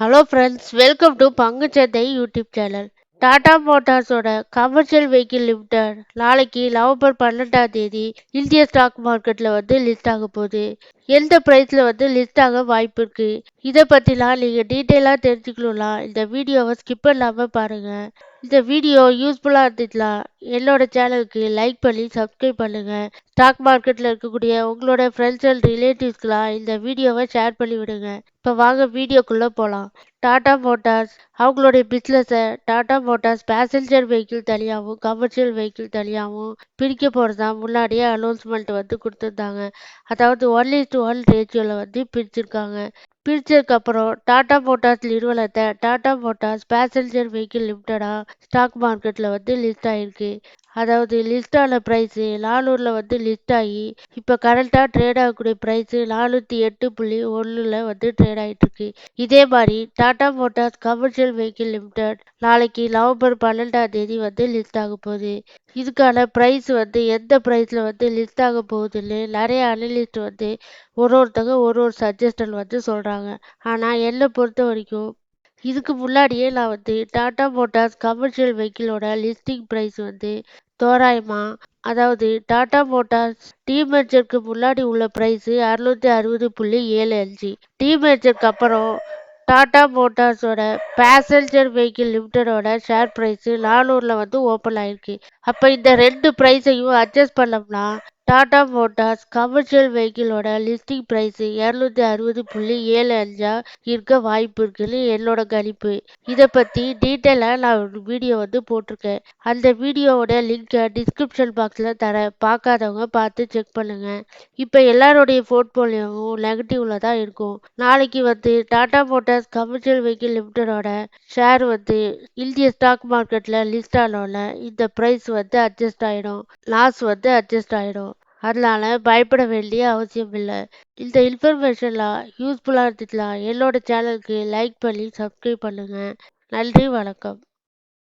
Hello friends welcome to பங்குச்சந்தை YouTube channel Tata மோட்டார்ஸோட commercial vehicle limited நாளைக்கு நவம்பர் பன்னெண்டாம் தேதி இந்திய ஸ்டாக் மார்க்கெட்டில் வந்து லிஸ்ட் ஆக போகுது. எந்த ப்ரைஸில் வந்து லிஸ்ட் ஆக வாய்ப்பு இருக்குது இதை பற்றிலாம் நீங்கள் டீட்டெயிலாக தெரிஞ்சுக்கணும்னா இந்த வீடியோவை ஸ்கிப் பண்ணாமல் பாருங்கள் இந்த வீடியோ யூஸ்ஃபுல்லாக இருந்துச்சுன்னா என்னோட சேனலுக்கு லைக் பண்ணி சப்ஸ்கிரைப் பண்ணுங்கள் ஸ்டாக் மார்க்கெட்டில் இருக்கக்கூடிய உங்களோட ஃப்ரெண்ட்ஸ் அண்ட் ரிலேட்டிவ்ஸ்க்கெலாம் இந்த வீடியோவை ஷேர் பண்ணி விடுங்க. இப்போ வாங்க வீடியோக்குள்ளே போகலாம் டாடா மோட்டார்ஸ் அவங்களுடைய பிஸ்னஸை டாடா மோட்டார்ஸ் பேசஞ்சர் வெஹிக்கிள் தனியாகவும் கமர்ஷியல் வெஹிக்கிள் தனியாகவும் பிரிக்க போகிறதா முன்னாடியே அனௌன்ஸ்மெண்ட் வந்து கொடுத்துருந்தாங்க. அதாவது ஒன்லி டு ஒன் ரேஷியோவில் வந்து பிரிச்சிருக்காங்க. பிரிச்சதுக்கப்புறம் டாடா மோட்டார்ஸ் நிறுவனத்தை டாடா மோட்டார்ஸ் பேசஞ்சர் வெஹிக்கிள் லிமிட்டடாக ஸ்டாக் மார்க்கெட்டில் வந்து லிஸ்ட் ஆகிருக்கு அதாவது லிஸ்ட் ஆன ப்ரைஸு நானூறில் வந்து லிஸ்ட் ஆகி இப்போ கரண்ட்டாக ட்ரேட் ஆகக்கூடிய ப்ரைஸு நானூற்றி எட்டு புள்ளி ஒன்றில் வந்து ட்ரேட் ஆகிட்டுருக்கு இதே மாதிரி Tata Motors commercial vehicle limited நாளைக்கு நவம்பர் பன்னெண்டாம் தேதி வந்து லிஸ்ட் ஆக போகுது. இதுக்கான ப்ரைஸ் வந்து எந்த ப்ரைஸில் வந்து லிஸ்ட் ஆக போகுதுன்னு நிறைய அனலிஸ்ட் வந்து ஒரு ஒருத்தங்க ஒரு ஒரு சஜஷன் வந்து சொல்கிறாங்க ஆனால் என்னை பொறுத்த வரைக்கும் இதுக்கு முன்னாடியே நான் வந்து டாடா மோட்டார்ஸ் கமர்ஷியல் வெஹிக்கிளோட லிஸ்டிங் ப்ரைஸ் வந்து தோராயமாக அதாவது டாடா மோட்டார்ஸ் டீமேஜருக்கு முன்னாடி உள்ள ப்ரைஸு அறுநூற்றி அறுபது புள்ளி ஏழு அஞ்சு. டீமேஜருக்கு அப்புறம் டாடா மோட்டார்ஸோட பேசஞ்சர் வெஹிக்கிள் லிமிட்டடோட ஷேர் ப்ரைஸு நானூறில் வந்து ஓப்பன் ஆயிருக்கு. அப்போ இந்த ரெண்டு ப்ரைஸையும் அட்ஜஸ்ட் பண்ணோம்னா டாடா மோட்டார்ஸ் கமர்ஷியல் வெஹிக்கிளோட லிஸ்டிங் ப்ரைஸு இரநூத்தி அறுபது புள்ளி ஏழு அஞ்சா இருக்க வாய்ப்பு இருக்குன்னு என்னோட கணிப்பு. இதை பற்றி டீட்டெயிலாக நான் ஒரு வீடியோ வந்து போட்டிருக்கேன். அந்த வீடியோவோட லிங்க்கை டிஸ்கிரிப்ஷன் பாக்ஸில் தரேன் பார்க்காதவங்க பார்த்து செக் பண்ணுங்கள் இப்போ எல்லாருடைய போர்ட்போலியோவும் நெகட்டிவில் தான் இருக்கும். நாளைக்கு வந்து டாடா மோட்டார்ஸ் கமர்ஷியல் வெஹிக்கிள் லிமிட்டடோட ஷேர் வந்து இந்திய ஸ்டாக் மார்க்கெட்டில் லிஸ்ட் ஆனோடனே இந்த ப்ரைஸ் வந்து அட்ஜஸ்ட் ஆகிடும் லாஸ் வந்து அட்ஜஸ்ட் ஆகிடும் அதனால பயப்பட வேண்டிய அவசியம் இல்லை. இந்த இன்ஃபர்மேஷன்லாம் யூஸ்ஃபுல்லாக இருந்துச்சுன்னா என்னோட சேனலுக்கு லைக் பண்ணி சப்ஸ்கிரைப் பண்ணுங்கள் நன்றி வணக்கம்.